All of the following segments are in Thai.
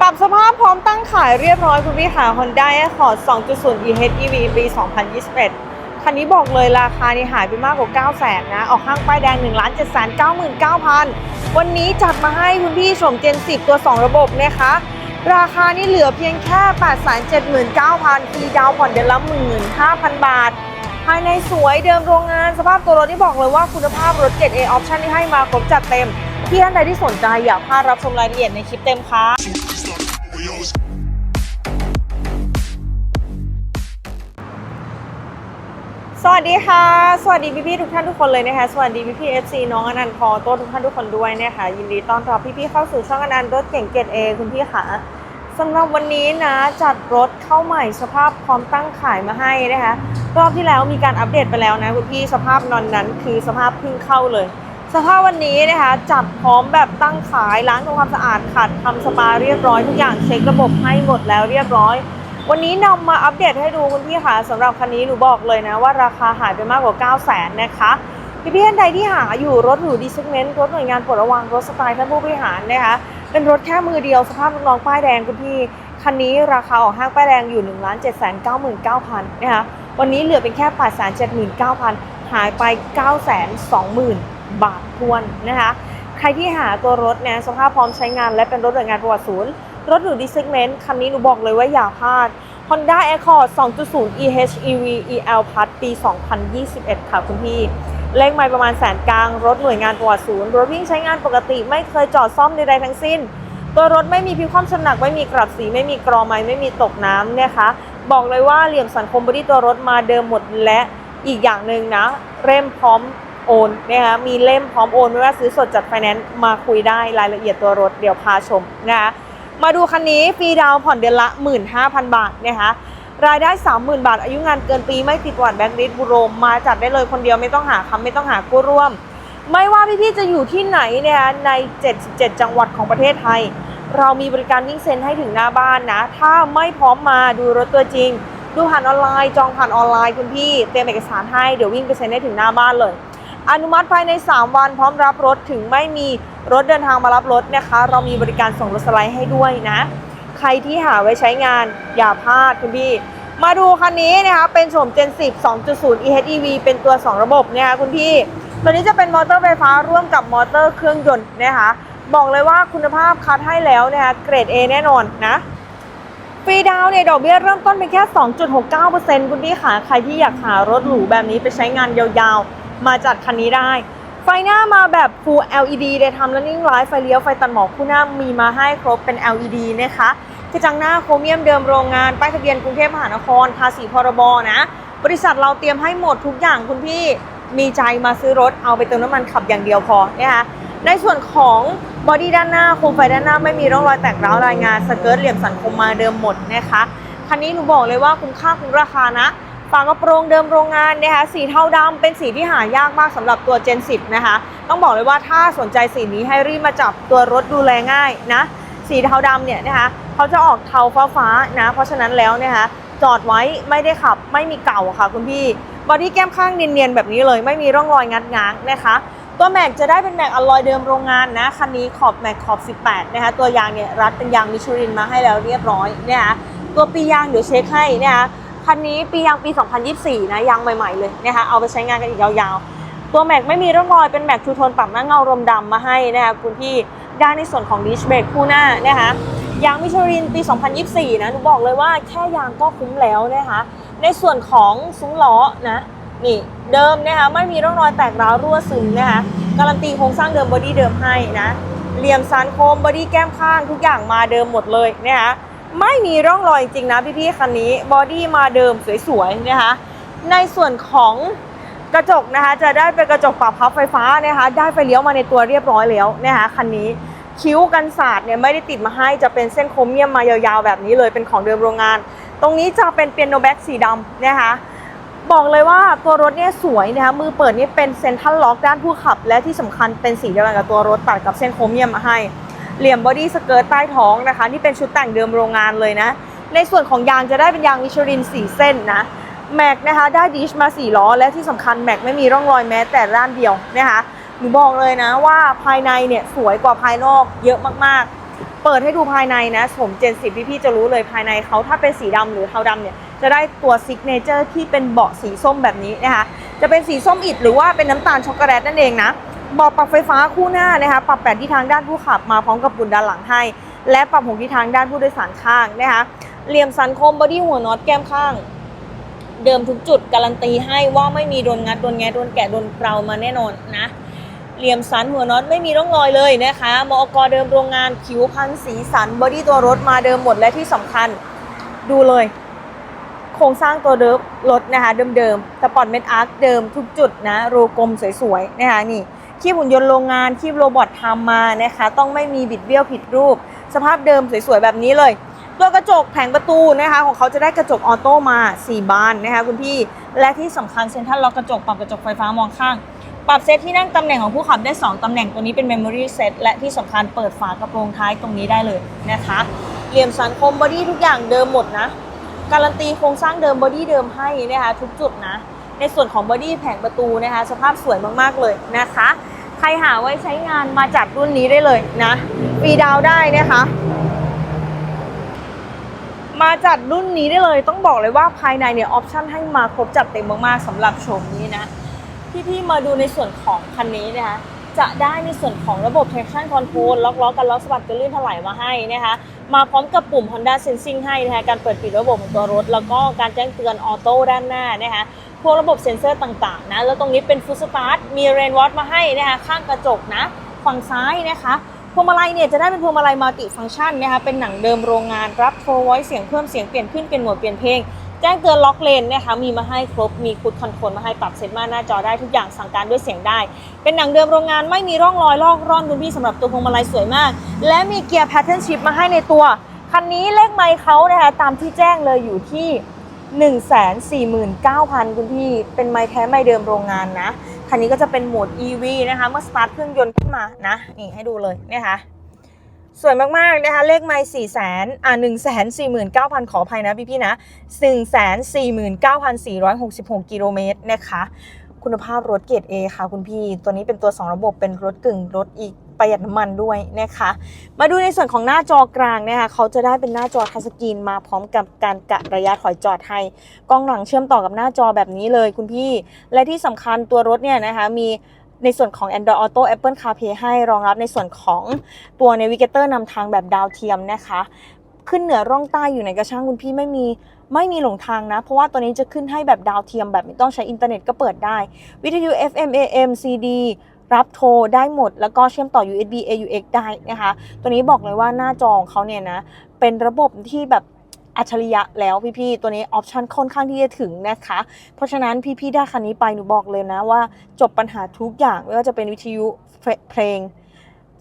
ปรับสภาพพร้อมตั้งขายเรียบร้อยคุณพี่ค่ะ Honda Accord 2.0 EHEV ปี 2021 คันนี้บอกเลยราคานี่หายไปมากกว่า 9 0 0 0 0นะ ออกห้างป้ายแดง 1 7 9 9 0 0 วันนี้จัดมาให้คุณพี่ชมเจน 10 ตัว 2 ระบบนะคะ ราคานี่เหลือเพียงแค่ 8 7 9 0 0 0ฟีดาวผ่อนเดือนละ 15,000 บาท ภายในสวยเดิมโรงงานสภาพตัวรถที่บอกเลยว่าคุณภาพรถ 7A Option ที่ให้มาครบจัดเต็ม ที่ท่านใดที่สนใจอยากพลาดรับชมรายละเอียดในคลิปเต็มค่ะสวัสดีค่ะ สวัสดีพี่ๆทุกท่านทุกคนเลยนะคะ สวัสดีพี่ๆ FC น้องอนันต์พอโต้ทุกท่านทุกคนด้วยนะคะ ยินดีต้อนรับพี่ๆเข้าสู่ช่องอนันต์รถเก่งเกรดเอคุณพี่ค่ะสำหรับวันนี้นะจัดรถเข้าใหม่สภาพพร้อมตั้งขายมาให้นะคะ รอบที่แล้วมีการอัปเดตไปแล้วนะคุณพี่สภาพนอนนั้นคือสภาพเพิ่งเข้าเลย สภาพวันนี้นะคะจัดพร้อมแบบตั้งขายล้างทำความสะอาดขัดทำสปาเรียบร้อยทุกอย่างเช็คระบบให้หมดแล้วเรียบร้อย วันนี้นำมาอัปเดตให้ดูคุณพี่ค่ะสำหรับคันนี้หนูบอกเลยนะว่าราคาหายไปมากกว่า 9 0 0 0 0นนะคะพี่พี่ท่านใดที่หาอยู่รถหรูดีเซกเมนต์รถหน่วยงานปลดระวางรถสไตล์ท่านผู้บริหารนะคะเป็นรถแค่มือเดียวสภาพน้องป้ายแดงคุณพี่คันนี้ราคาออกห้างป้ายแดงอยู่1 7 9 9 0 0 0นะคะวันนี้เหลือเป็นแค่8 7 9 0 0 0หายไป9 2 0 0 0 0 บาททวนนะคะ ใครที่หาตัวรถเนี่ยสภาพพร้อมใช้งานและเป็นรถหน่วยงานประวัติศูนย์ รถหรูดีเซกเมนต์คันนี้หนูบอกเลยว่าอย่าพลาด Honda Accord 2.0 EHEV EL Plus ปี 2021 ค่ะคุณพี่เลขไม่ประมาณแสนกลาง รถหน่วยงานประวัติศูนย์รถวิ่งใช้งานปกติไม่เคยจอดซ่อมใดๆทั้งสิ้น ตัวรถไม่มีพิความชำหนักไม่มีกลับสี ไม่มีกรอไม้ไม่มีตกน้ำเนี่ยคะบอกเลยว่าเหลี่ยมสันคมบอดี้ตัวรถมาเดิมหมดและอีกอย่างหนึ่งนะ เร่มพร้อม โอนนะคะมีเล่มพร้อมโอนไม่ว่าซื้อสดจัดไฟแนนซ์มาคุยได้รายละเอียดตัวรถเดี๋ยวพาชมนะคะมาดูคันนี้ฟรีดาวน์ผ่อนเดือนละ 15,000 บาทนะคะรายได้ 30,000 บาท อายุงานเกินปีไม่ติดหวัดแบงค์ลิสบูโรมมาจัดได้เลยคนเดียวไม่ต้องหาคำไม่ต้องหากู้ร่วม ไม่ว่าพี่ๆจะอยู่ที่ไหนนะคะใน 77 จังหวัดของประเทศไทย เรามีบริการวิ่งเซ็นให้ถึงหน้าบ้านนะ ถ้าไม่พร้อมมาดูรถตัวจริง ดูผ่านออนไลน์ จองผ่านออนไลน์คุณพี่เตรียมเอกสารให้เดี๋ยววิ่งไปเซ็นให้ถึงหน้าบ้านเลย อนุมัติภายใน 3 วันพร้อมรับรถถึงไม่มีรถเดินทางมารับรถนะคะ เรามีบริการส่งรถสไลด์ให้ด้วยนะ ใครที่หาไว้ใช้งานอย่าพลาดคุณพี่ มาดูคันนี้นะคะเป็นโฉม Gen 10 2.0 EHEV เป็นตัว 2 ระบบนะคะคุณพี่ ตัวนี้จะเป็นมอเตอร์ไฟฟ้าร่วมกับมอเตอร์เครื่องยนต์นะคะบอกเลยว่าคุณภาพคัดให้แล้วนะคะเกรด A แน่นอนนะฟรีดาวเนี่ยดอกเบี้ยเริ่มต้นเป็นแค่ 2.69%คุณพี่ขาใครที่อยากหารถหรูแบบนี้ไปใช้งานยาวๆ มาจัดคันนี้ได้ ไฟหน้ามาแบบ Full LED ได้ทำแล้วนิ่งไลท์ไฟเลี้ยวไฟตัดหมอกคู่หน้ามีมาให้ครบเป็น LED นะคะกระจังหน้าโครเมียมเดิมโรงงาน ป้ายทะเบียนกรุงเทพมหานครภาษีพรบนะ บริษัทเราเตรียมให้หมดทุกอย่างคุณพี่มีใจมาซื้อรถเอาไปเติมน้ำมันขับอย่างเดียวพอนะคะในส่วนของบอดี้ด้านหน้าโคมไฟด้านหน้าไม่มีร่องรอยแตกร้าวรายงานสเกิร์ตเหลี่ยมสันคมมาเดิมหมดนะคะคันนี้หนูบอกเลยว่าคุ้มค่าคุ้มราคานะ ฝากระโปรงเดิมโรงงานนะคะสีเทาดำเป็นสีที่หายากมากสำหรับตัว Gen 10 นะคะ ต้องบอกเลยว่าถ้าสนใจสีนี้ให้รีบมาจับตัวรถดูแลง่ายนะ สีเทาดำเนี่ยนะคะเขาจะออกเทาฟ้าฟ้าๆนะ เพราะฉะนั้นแล้วนะคะจอดไว้ไม่ได้ขับไม่มีเก่าค่ะคุณพี่บอดี้แก้มข้างเนียนๆแบบนี้เลยไม่มีร่องรอยงัดง้างนะคะตัวแม็กจะได้เป็นแม็กอลลอยเดิมโรงงานนะคันนี้ขอบแม็กขอบ 18 นะคะตัวยางเนี่ยรัดเป็นยางมิชลินมาให้แล้วเรียบร้อยนะคะตัวปียางเดี๋ยวเช็คให้นะคะ คันนี้ปียางปี 2024 นะยางใหม่ๆเลยนะคะเอาไปใช้งานกันอีกยาวๆ ตัวแม็กไม่มีร่องรอยเป็นแม็กทูโทนปรับหน้าเงารมดำมาให้นะคะคุณพี่ได้ในส่วนของดิชเบรกคู่หน้านะคะยางมิชลินปี 2024 นะหนูบอกเลยว่าแค่ยางก็คุ้มแล้วนะคะในส่วนของซุ้มล้อนะนี่เดิมนะคะไม่มีร่องรอยแตกร้าวรั่วซึมนะคะการันตีโครงสร้างเดิมบอดี้เดิมให้นะเหลี่ยมซันโคมบอดี้แก้มข้างทุกอย่างมาเดิมหมดเลยนะคะ ไม่มีร่องรอยจริงๆนะพี่ๆคันนี้บอดี้มาเดิมสวยๆนะคะ ในส่วนของกระจกนะคะจะได้เป็นกระจกปรับพับไฟฟ้านะคะ ได้ไฟเลี้ยวมาในตัวเรียบร้อยแล้วนะคะคันนี้คิ้วกันศาสตร์เนี่ยไม่ได้ติดมาให้จะเป็นเส้นโครเมียมมายาวๆแบบนี้เลยเป็นของเดิมโรงงาน ตรงนี้จะเป็นเปียโนแบ็กสีดำนะคะบอกเลยว่าตัวรถเนี่ยสวยนะคะมือเปิดนี่เป็นเซนทรัลล็อกด้านผู้ขับ และที่สำคัญเป็นสีเดียวกันกับตัวรถตัดกับเส้นโครเมียมมาให้ เหลี่ยมบอดี้สเกิร์ตใต้ท้องนะคะ นี่เป็นชุดแต่งเดิมโรงงานเลยนะ ในส่วนของยางจะได้เป็นยางมิชลิน 4 เส้นนะแม็กนะคะได้ดิชมา 4 ล้อ และที่สำคัญแม็กไม่มีร่องรอยแม้แต่ด้านเดียวนะคะหนูบอกเลยนะว่าภายในเนี่ยสวยกว่าภายนอกเยอะมากๆ เปิดให้ดูภายในนะผมเจนสิบพี่ๆจะรู้เลยภายในเขาถ้าเป็นสีดำหรือเทาดำเนี่ยจะได้ตัวซิกเนเจอร์ที่เป็นเบาะสีส้มแบบนี้นะคะจะเป็นสีส้มอิฐหรือว่าเป็นน้ำตาลช็อกโกแลตนั่นเองนะ เบาะปรับไฟฟ้าคู่หน้านะคะ ปรับแปดที่ทางด้านผู้ขับมาพร้อมกับปุ่นด้านหลังให้ และปรับหกที่ทางด้านผู้โดยสารข้างนะคะ เหลี่ยมสันคมบอดี้หัวน็อตแก้มข้าง เดิมทุกจุดการันตีให้ว่าไม่มีโดนงัดโดนแงะโดนแกะโดนเกลามาแน่นอนนะเหลี่ยมสันหัวน็อตไม่มีร่องรอยเลยนะคะมอกเดิมโรงงานผิวพันสีสันบอดี้ตัวรถมาเดิมหมดและที่สำคัญ ดูเลย โครงสร้างตัวเดิมรถนะคะเดิมๆสปอร์ตเมทอาร์คเดิมทุกจุดนะรูกลมสวยๆนะคะนี่ คีบหุ่นยนต์โรงงานคีบโรบอททำมานะคะ ต้องไม่มีบิดเบี้ยวผิดรูป สภาพเดิมสวยๆแบบนี้เลย ตัวกระจกแผงประตูนะคะ ของเขาจะได้กระจกออโต้มา 4 บานนะคะคุณพี่ และที่สำคัญเซ็นทรัลล็อกกระจกปรับกระจกไฟฟ้ามองข้าง ปรับเซตที่นั่งตำแหน่งของผู้ขับได้ 2ตำแหน่งตัวนี้เป็น Memory Set และที่สำคัญเปิดฝากระโปรงท้ายตรงนี้ได้เลยนะคะเหลี่ยมสันคมบอดี้ทุกอย่างเดิมหมดนะการันตีโครงสร้างเดิมบอดี้เดิมให้นะคะทุกจุดนะ ในส่วนของบอดี้แผงประตูนะคะ สภาพสวยมากๆเลยนะคะ ใครหาไว้ใช้งานมาจัดรุ่นนี้ได้เลยนะฟีดาวได้นะคะ มาจัดรุ่นนี้ได้เลยต้องบอกเลยว่าภายในเนี่ยออปชั่นให้มาครบจัดเต็มมากๆสำหรับโฉมนี้นะพี่ๆมาดูในส่วนของคันนี้นะคะจะได้ในส่วนของระบบ traction control ล็อกล้อกันล้อกสะบัดกันลื่นถลายมาให้นะคะ มาพร้อมกับปุ่ม Honda Sensing ให้นะคะการเปิดปิดระบบของตัวรถ แล้วก็การแจ้งเตือนออโต้ด้านหน้านะคะพวกระบบเซ็นเซอร์ต่างๆนะแล้วตรงนี้เป็นฟุตสตาร์ทมีเรนวอตมาให้นะคะข้างกระจกนะฝั่งซ้ายนะคะพวงมาลัยเนี่ยจะได้เป็นพวงมาลัยมัลติฟังก์ชันนะคะเป็นหนังเดิมโรงงานรับโทรไว้เสียงเพิ่มเสียงเปลี่ยนขึ้นเป็นโหมดเปลี่ยนเพลง จ้งเตือนล็อกเลนนะคะมีมาให้ครบ มีคุดคอนโทรลมาให้ปรับเซตมาหน้าจอได้ทุกอย่างสั่งการด้วยเสียงได้ เป็นหนังเดิมโรงงานไม่มีร่องรอยลอกร่อนคุณพี่สำหรับตัวพวงมาลัยสวยมาก และมีเกียร์แพทเทิร์นชิพมาให้ในตัว คันนี้เลขไมค์เขานะคะตามที่แจ้งเลยอยู่ที่ 149,000 คุณพี่ เป็นไม้แท้ไม้เดิมโรงงานนะ คันนี้ก็จะเป็นโหมด EV นะคะ เมื่อสตาร์ทเครื่องยนต์ขึ้นมานะ นี่ให้ดูเลยนะคะ สวยมาก ๆ นะคะ เลขไมล์4แสนอ่า1 4 9 0 0 0ขออภัยนะพี่ๆนะ1 4 9 4 6 6กิโลเมตรนะคะ คุณภาพรถเกรด A ค่ะคุณพี่ ตัวนี้เป็นตัว 2 ระบบเป็นรถกึ่งรถอีกประหยัดน้ำมันด้วยนะคะ มาดูในส่วนของหน้าจอกลางนะคะ เขาจะได้เป็นหน้าจอทัชสกรีนมาพร้อมกับการกะระยะถอยจอดให้ กล้องหลังเชื่อมต่อกับหน้าจอแบบนี้เลยคุณพี่ และที่สำคัญตัวรถเนี่ยนะคะมี ในส่วนของ Android Auto Apple CarPlay ให้รองรับในส่วนของตัว Navigator นำทางแบบดาวเทียมนะคะ ขึ้นเหนือร่องใต้อยู่ในกระช่างคุณพี่ไม่มีไม่มีหลงทางนะ เพราะว่าตัวนี้จะขึ้นให้แบบดาวเทียมแบบไม่ต้องใช้อินเทอร์เน็ตก็เปิดได้ วิทยุ FM AM CD รับโทรได้หมด แล้วก็เชื่อมต่อ USB AUX ได้นะคะ ตัวนี้บอกเลยว่าหน้าจอของเขาเนี่ยนะ เป็นระบบที่แบบ อัจฉริยะแล้วพี่ๆ ตัวนี้ออปชันค่อนข้างที่จะถึงนะคะ เพราะฉะนั้นพี่ๆ ได้คันนี้ไปหนูบอกเลยนะว่าจบปัญหาทุกอย่างไม่ว่าจะเป็นวิทยุเพลง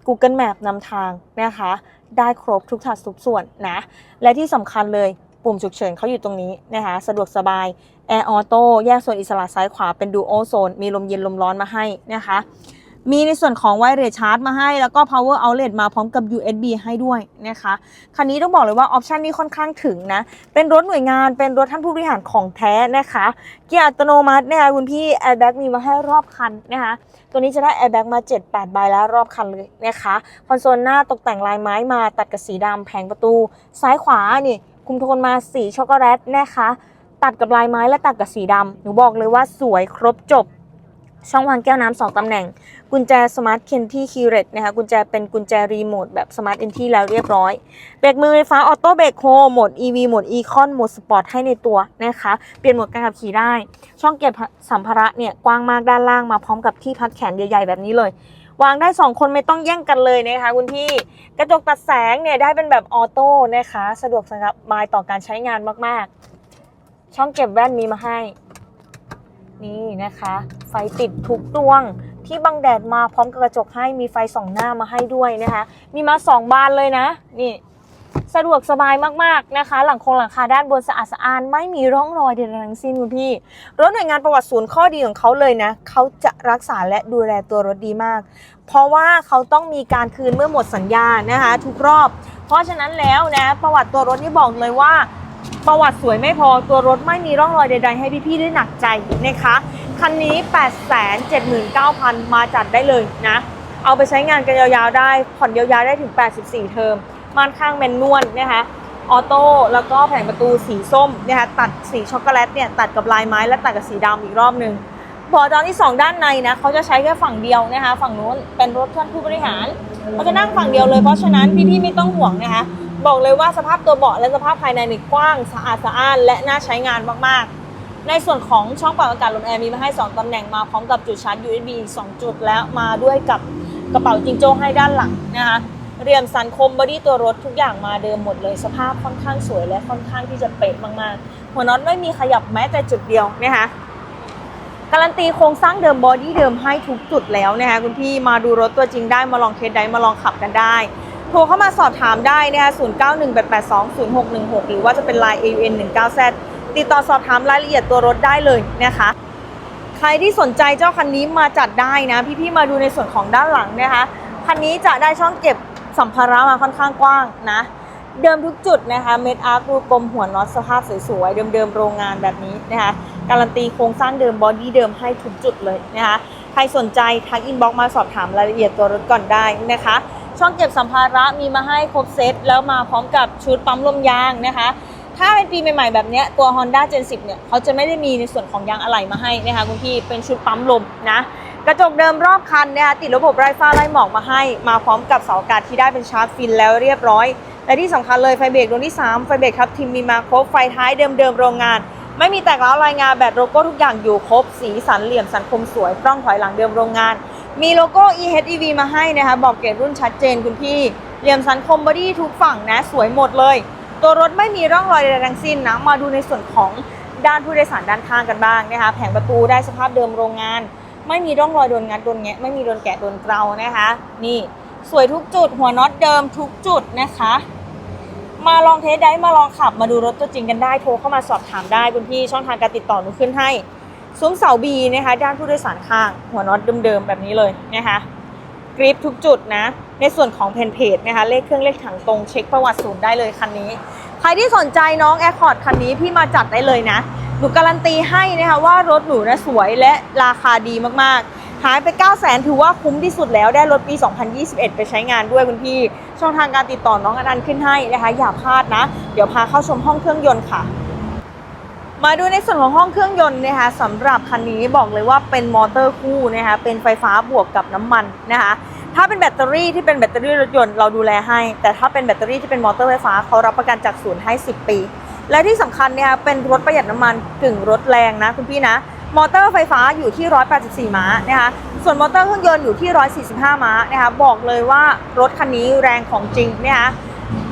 Google Map นำทางนะคะ ได้ครบทุกสัดทุกส่วนนะ และที่สำคัญเลยปุ่มฉุกเฉินเขาอยู่ตรงนี้นะคะ สะดวกสบาย Air Auto แยกโซนอิสระซ้ายขวาเป็น Dual Zone มีลมเย็นลมร้อนมาให้นะคะ มีในส่วนของไวเรชาร์จมาให้ แล้วก็ power outlet มาพร้อมกับ USB ให้ด้วยนะคะ คันนี้ต้องบอกเลยว่าออปชันนี้ค่อนข้างถึงนะ เป็นรถหน่วยงานเป็นรถท่านผู้บริหารของแท้นะคะ เกียร์อัตโนมัตินะคะคุณพี่ airbag มีมาให้รอบคันนะคะ ตัวนี้จะได้ airbag มา 7-8 ใบแล้วรอบคันเลยนะคะคอนโซลหน้าตกแต่งลายไม้มาตัดกับสีดำแผงประตู ซ้ายขวานี่คุมโทนมาสีช็อกโกแลตนะคะ ตัดกับลายไม้และตัดกับสีดำหนูบอกเลยว่าสวยครบจบ ช่องวางแก้วน้ำสองตำแหน่ง กุญแจสมาร์ทเคนที่คีเรตนะคะกุญแจเป็นกุญแจรีโมทแบบสมาร์ทเอนที่แล้วเรียบร้อยเบรกมือไฟฟ้าออโต้เบรกโฮโหมด EV โหมด Econ โหมดสปอร์ตให้ในตัวนะคะ เปลี่ยนโหมดการขับขี่ได้ ช่องเก็บสัมภาระเนี่ยกว้างมากด้านล่างมาพร้อมกับที่พักแขนใหญ่ๆแบบนี้เลย วางได้ 2 คนไม่ต้องแย่งกันเลยนะคะคุณพี่กระจกตัดแสงเนี่ยได้เป็นแบบออโต้นะคะ สะดวกสบายต่อการใช้งานมากๆ ช่องเก็บแว่นมีมาให้ นี่นะคะ ไฟติดทุกดวงที่บังแดดมาพร้อมกับกระจกให้มีไฟส่องหน้ามาให้ด้วยนะคะ มีมาสองบานเลยนะ นี่สะดวกสบายมากๆนะคะ หลังโครงหลังคาด้านบนสะอาดสะอ้านไม่มีร่องรอยใดๆทั้งสิ้นคุณพี่ รถหน่วยงานประวัติศูนย์ข้อดีของเขาเลยนะเขาจะรักษาและดูแลตัวรถดีมาก เพราะว่าเขาต้องมีการคืนเมื่อหมดสัญญานะคะ ทุกรอบ เพราะฉะนั้นแล้วนะประวัติตัวรถนี่บอกเลยว่า ประวัติสวยไม่พอตัวรถไม่มีร่องรอยใด ๆ ให้พี่ๆได้หนักใจนะคะ คันนี้ 879,000 มาจัดได้เลยนะ เอาไปใช้งานกันยาวๆได้ ผ่อนยาวๆได้ถึง 84 เทอมม่านข้างแมนนวลนะคะออโต้แล้วก็แผงประตูสีส้มนะคะตัดสีช็อกโกแลตเนี่ยตัดกับลายไม้และตัดกับสีดำอีกรอบหนึ่งเบาะจอที่ 2 ด้านในนะเขาจะใช้แค่ฝั่งเดียวนะคะ ฝั่งนู้นเป็นรถท่านผู้บริหารเขาจะนั่งฝั่งเดียวเลยเพราะฉะนั้นพี่ๆไม่ต้องห่วงนะคะ บอกเลยว่าสภาพตัวเบาะและสภาพภายในนี่กว้างสะอาดสะอ้านและน่าใช้งานมากๆ ในส่วนของช่องปรับอากาศลมแอร์มีมาให้ 2ตำแหน่งมาพร้อมกับจุดชาร์จ USB อีก2จุดแล้วมาด้วยกับกระเป๋าจิงโจ้ให้ด้านหลังนะคะเรียมสันคมบอดี้ตัวรถทุกอย่างมาเดิมหมดเลยสภาพค่อนข้างสวยและค่อนข้างที่จะเป๊ะมากๆ หัวน็อตไม่มีขยับแม้แต่จุดเดียวนะคะการันตีโครงสร้างเดิมบอดี้เดิมให้ทุกจุดแล้วนะคะคุณพี่มาดูรถตัวจริงได้มาลองเทสได้มาลองขับกันได้ โทรเข้ามาสอบถามได้นะคะ0918820616 หรือว่าจะเป็น Line AUN 19Z ติดต่อสอบถามรายละเอียดตัวรถได้เลยนะคะ ใครที่สนใจเจ้าคันนี้มาจัดได้นะ พี่ๆมาดูในส่วนของด้านหลังนะคะ คันนี้จะได้ช่องเก็บสัมภาระมาค่อนข้างกว้างนะ เดิมทุกจุดนะคะ เม็ดอาร์ครูกลมหัวน็อตสภาพสวยๆ เดิมๆ โรงงานแบบนี้นะคะ การันตีโครงสร้างเดิมบอดี้เดิมให้ทุกจุดเลยนะคะ ใครสนใจทักอินบ็อกมาสอบถามรายละเอียดตัวรถก่อนได้นะคะ ช่องเก็บสัมภาระมีมาให้ครบเซตแล้วมาพร้อมกับชุดปั๊มลมยางนะคะ ถ้าเป็นปีใหม่ๆแบบเนี้ยตัว Honda Gen 10 เนี่ยเขาจะไม่ได้มีในส่วนของยางอะไหล่มาให้นะคะคุณพี่เป็นชุดปั๊มลมนะกระจกเดิมรอบคันนะคะติดระบบไร้ฟ้าไร้หมอกมาให้ มาพร้อมกับเสาอากาศที่ได้เป็นชาร์จฟินแล้วเรียบร้อย และที่สำคัญเลยไฟเบรกดวงที่ 3 ไฟเบรกครับทีมมีมาครบไฟท้ายเดิมๆโรงงาน ไม่มีแตกร้วรายงานแบบโลโก้ทุกอย่างอยู่ครบสีสันเหลี่ยมสันคมสวยกล้องถอยหลังเดิมโรงงาน มีโลโก้ EHEV มาให้นะคะ บอกเกรดรุ่นชัดเจนคุณพี่เหลี่ยมสันคมบอดี้ทุกฝั่งนะ สวยหมดเลย ตัวรถไม่มีร่องรอยใดๆทั้งสิ้นนะ มาดูในส่วนของด้านผู้โดยสารด้านข้างกันบ้างนะคะ แผงประตูได้สภาพเดิมโรงงาน ไม่มีร่องรอยโดนงัดโดนแงะไม่มีโดนแกะโดนเกลานะคะ นี่สวยทุกจุด หัวน็อตเดิมทุกจุดนะคะ มาลองเทสได้มาลองขับมาดูรถตัวจริงกันได้โทรเข้ามาสอบถามได้คุณพี่ช่องทางการติดต่อหนูขึ้นให้ ซุ้มเสาบีนะคะ ด้านผู้โดยสารข้าง หัวน็อตเดิมๆแบบนี้เลยนะคะกริปทุกจุดนะ ในส่วนของเพนเพจนะคะ เลขเครื่องเลขถังตรงเช็คประวัติศูนย์ได้เลยคันนี้ ใครที่สนใจน้องแอร์คอร์ดคันนี้พี่มาจัดได้เลยนะหนูการันตีให้นะคะว่ารถหนูนะสวยและราคาดีมากๆ หายไป 9 0 0 0 0ถือว่าคุ้มที่สุดแล้วได้รถปี 2021 ไปใช้งานด้วยคุณพี่ ช่องทางการติดต่อน้องอนันต์ขึ้นให้นะคะอย่าพลาดนะ เดี๋ยวพาเข้าชมห้องเครื่องยนต์ค่ะ มาดูในส่วนของห้องเครื่องยนต์นะคะสำหรับคันนี้บอกเลยว่าเป็นมอเตอร์คู่นะคะเป็นไฟฟ้าบวกกับน้ำมันนะคะถ้าเป็นแบตเตอรี่ที่เป็นแบตเตอรี่รถยนต์เราดูแลให้ แต่ถ้าเป็นแบตเตอรี่ที่เป็นมอเตอร์ไฟฟ้าเขารับประกันจากศูนย์ให้ 10 ปี และที่สำคัญเนี่ยเป็นรถประหยัดน้ำมันกึ่งรถแรงนะคุณพี่นะมอเตอร์ไฟฟ้าอยู่ที่ 184 ม้านะคะส่วนมอเตอร์เครื่องยนต์อยู่ที่ 145 ม้านะคะบอกเลยว่ารถคันนี้แรงของจริงนะคะ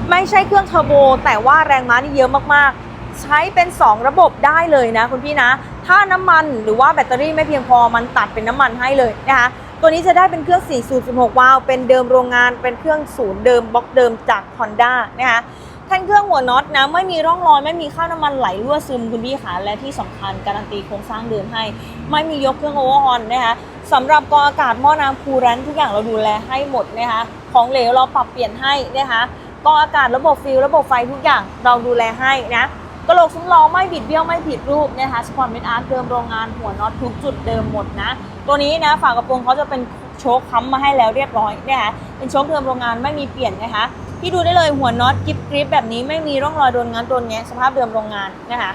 ไม่ใช่เครื่องเทอร์โบ แต่ว่าแรงม้านี่เยอะมากๆ ใช้เป็น 2 ระบบได้เลยนะคุณพี่นะ ถ้าน้ำมันหรือว่าแบตเตอรี่ไม่เพียงพอมันตัดเป็นน้ำมันให้เลยนะคะตัวนี้จะได้เป็นเครื่อง4สูบ16 วาล์วเป็นเดิมโรงงานเป็นเครื่องศูนย์เดิมบล็อกเดิมจาก Honda นะคะแท่นเครื่องหัวน็อตนะไม่มีร่องรอยไม่มีค่าวน้ำมันไหลรั่วซึมคุณพี่ขาและที่สำคัญการันตีโครงสร้างเดิมให้ ไม่มียกเครื่องโอเวอร์ฮอนนะคะสำหรับกองอากาศหม้อน้ำคูลแรนทุกอย่างเราดูแลให้หมดนะคะของเหลวเราปรับเปลี่ยนให้นะคะกองอากาศระบบฟิลระบบไฟทุกอย่างเราดูแลให้นะ กระโหลกซุ้มล้อไม่บิดเบี้ยวไม่ผิดรูปนะคะสปอร์ตเมดอาร์เดิมโรงงานหัวน็อตทุกจุดเดิมหมดนะ ตัวนี้นะฝากระโปรงเขาจะเป็นโชคค้ำมาให้แล้วเรียบร้อยนะคะเป็นโชคเดิมโรงงานไม่มีเปลี่ยนนะคะที่ดูได้เลยหัวน็อตกิฟกริปแบบนี้ไม่มีร่องรอยโดนงัดโดนแงะสภาพเดิมโรงงานนะคะ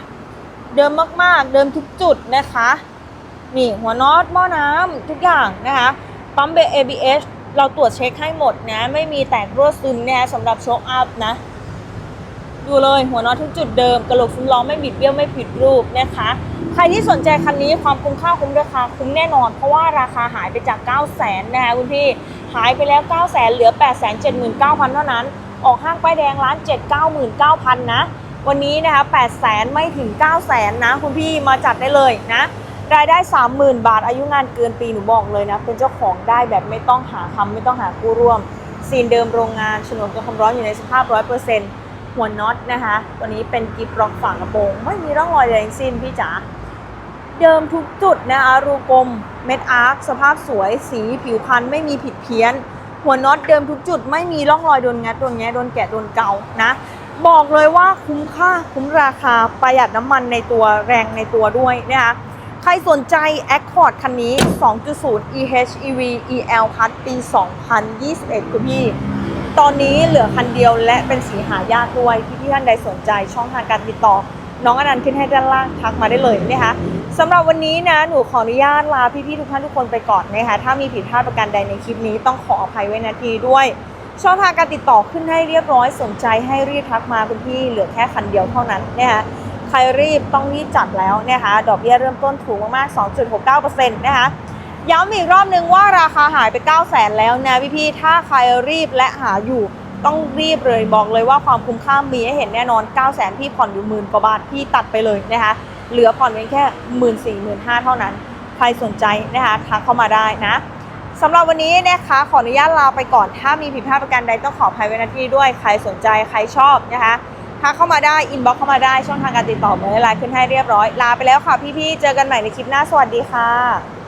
เดิมมากๆ เดิมทุกจุดนะคะนี่หัวน็อตหม้อน้ำทุกอย่างนะคะปั๊มเบรก ABS เราตรวจเช็คให้หมดนะไม่มีแตกรั่วซึมนะคะสำหรับโชคอัพนะ ดูเลยหัวน็อตทุกจุดเดิมกระโหลกซุ้มล้อไม่บิดเบี้ยวไม่ผิดรูปนะคะ ใครที่สนใจคันนี้ความคุ้มค่าคุ้มราคาคุ้มแน่นอน เพราะว่าราคาหายไปจาก 9 0 0 0 0นนะคะคุณพี่หายไปแล้ว 9 0 0 0 0เหลือ 8 7 9 0 0 0 เท่านั้น ออกห้างป้ายแดงร้าน 7 99,000 นะ วันนี้นะคะ8 0 0 0 0ไม่ถึง 9 0 0 0 0นะคุณพี่มาจัดได้เลยนะรายได้ 30,000 บาท อายุงานเกินปีหนูบอกเลยนะ เป็นเจ้าของได้แบบไม่ต้องหาคำไม่ต้องหากู้ร่วมซีนเดิมโรงงานฉนวนกับความร้อนอยู่ในสภาพ 100% หัวน็อตนะคะ ตัวนี้เป็นกิฟต์ล็อกฝากระโปรงไม่มีร่องรอยใดทั้งสิ้นพี่จ๋าเดิมทุกจุดนะคะรูกลมเม็ดอาร์คสภาพสวยสีผิวพันไม่มีผิดเพี้ยน หัวน็อตเดิมทุกจุด ไม่มีร่องรอยโดนงัดโดนแงะโดนแกะโดนเกานะบอกเลยว่าคุ้มค่าคุ้มราคาประหยัดน้ำมันในตัวแรงในตัวด้วยนะคะใครสนใจ Accord คันนี้ 2.0 EHEV EL พัดปี 2021 คุณพี่ ตอนนี้เหลือคันเดียวและเป็นสีหายากด้วยพี่ๆท่านใดสนใจช่องทางการติดต่อ น้องอนันต์ขึ้นให้ด้านล่างทักมาได้เลยนะคะสำหรับวันนี้นะหนูขออนุญาตลาพี่ๆทุกท่านทุกคนไปก่อนนะคะถ้ามีผิดพลาดประการใดในคลิปนี้ต้องขออภัยไว้นาทีด้วย ช่องทางการติดต่อขึ้นให้เรียบร้อยสนใจให้รีบทักมาคุณพี่เหลือแค่คันเดียวเท่านั้นนะคะใครรีบต้องรีบจัดแล้วนะคะดอกเบี้ยเริ่มต้นถูกมากๆ 2.69%นะคะ ย้ำอีกรอบนึงว่าราคาหายไป 9 0 0 0 0แล้วนะพี่ๆ ถ้าใครรีบและหาอยู่ต้องรีบเลยบอกเลยว่าความคุ้มค่ามีให้เห็นแน่นอน 9 0 0 0 0 0พี่ผ่อนอยู่หมื่นกว่าบาทพี่ตัดไปเลยนะคะเหลือผ่อนเพียงแค่หมื่นสี่หมื่นห้าเท่านั้น ใครสนใจนะคะทักเข้ามาได้นะสำหรับวันนี้นะคะขออนุญาตลาไปก่อน ถ้ามีผิดพลาดประการใดต้องขออภัยไว้ณที่ด้วยใครสนใจใครชอบนะคะทักเข้ามาได้อินบ็อกเข้ามาได้ช่องทางการติดต่อเบอร์ไลน์ขึ้นให้เรียบร้อย ลาไปแล้วค่ะพี่ๆเจอกันใหม่ในคลิปหน้าสวัสดีค่ะ